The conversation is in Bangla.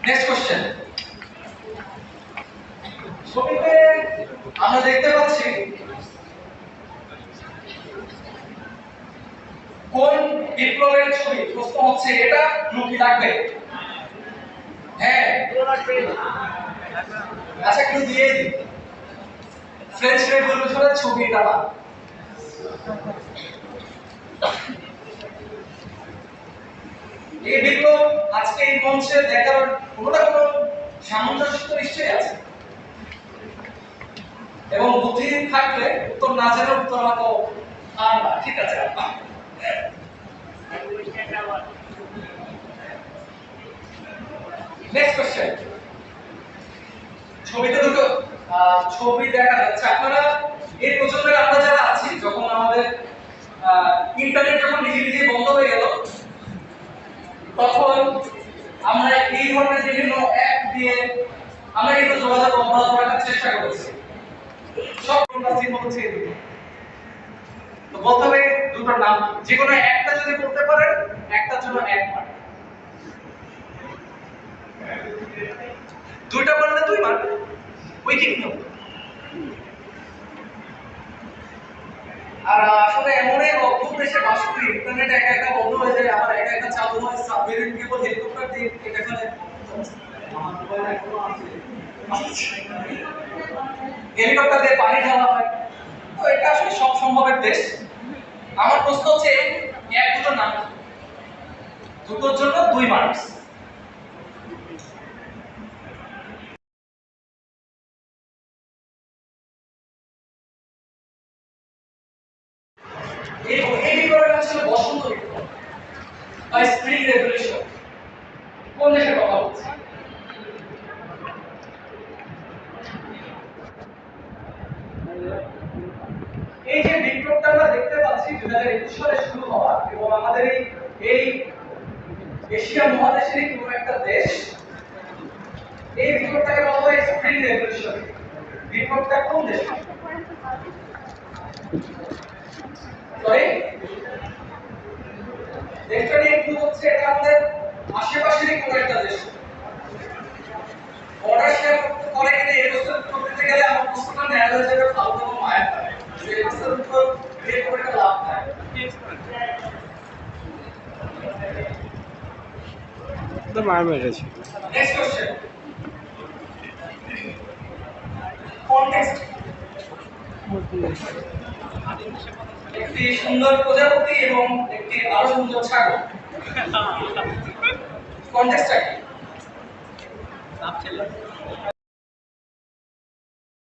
নেক্সট কোশ্চেন ছবিতে আমরা দেখতে পাচ্ছি কোন বিপ্লবের ছবি? প্রশ্ন হচ্ছে এটা লুকি লাগবে। হ্যাঁ। আচ্ছা একটু দিয়ে দিই। ফ্রেঞ্চ রেভলিউশনের ছবি এটা না এই বিপ্লব আজকে এই মঞ্চে দেখার কোনো না কোনো সামঞ্জস্য নিশ্চয়ই আছে। এবং বুদ্ধি থাকলে উত্তর না জেনে উত্তর হয়তো আর ঠিক আছে নেক্সট কোশ্চেন ছবিতে দুটো ছবি দেখা যাচ্ছে। আপনারা এই প্রজন্মের আমরা যারা আছি, যখন আমাদের ইন্টারনেট যখন নিজে নিজে বন্ধ হয়ে গেল, তখন আমরা এই ধরনের বিভিন্ন অ্যাপ দিয়ে আমরা কিন্তু যোগাযোগ অব্যাহত রাখার চেষ্টা করেছি। সব দুটো। তো দুটোর নাম, যে কোনো একটা যদি বলতে পারেন একটার জন্য এক দুইটা পারলে দুই মার্ক ওই কি নিয়ম আর আসলে এমন এক অদ্ভুত দেশে বাস করি, ইন্টারনেট একা একা বন্ধ হয়ে যায় আমার একা একা চালু হয়, সাবমেরিন কেবল হেলিকপ্টার দিয়ে এটা এখানে হেলিকপ্টার দিয়ে পানি ঢালা হয়। তো এটা আসলে সব সম্ভবের দেশ। আমার প্রশ্ন হচ্ছে, এক দুটো নাম দুটোর জন্য দুই মার্কস এই এই বিপ্লবটা ছিল বসন্ত বিপ্লব বা স্প্রিং রেভলিউশন কোন দেশের কথা বলছি এই যে বিপ্লবটা আমরা দেখতে পাচ্ছি দুই হাজার একুশ সালে শুরু হওয়া এবং আমাদের এই এই এশিয়া মহাদেশের কোনো একটা দেশ, এই বিপ্লবটাকে বলা হয় স্প্রিং রেভলিউশন বিপ্লবটা কোন দেশ? সরি দেশটা নিয়ে একটু হচ্ছে এটা আমাদের আশেপাশেরই কোনো একটা দেশ। বর্ডার শেয়ার করে কিনা এই বছর করতে গেলে আমার প্রশ্নটা নেওয়া হয়ে যাবে ফালতু মায়ের দ্বারা এই বছর উপর বিয়ে করে লাভ নাই। তো মার মেরেছে। নেক্সট কোশ্চেন কনটেক্সট একটি সুন্দর প্রজাপতি এবং একটি আরও সুন্দর ছাগল। কি?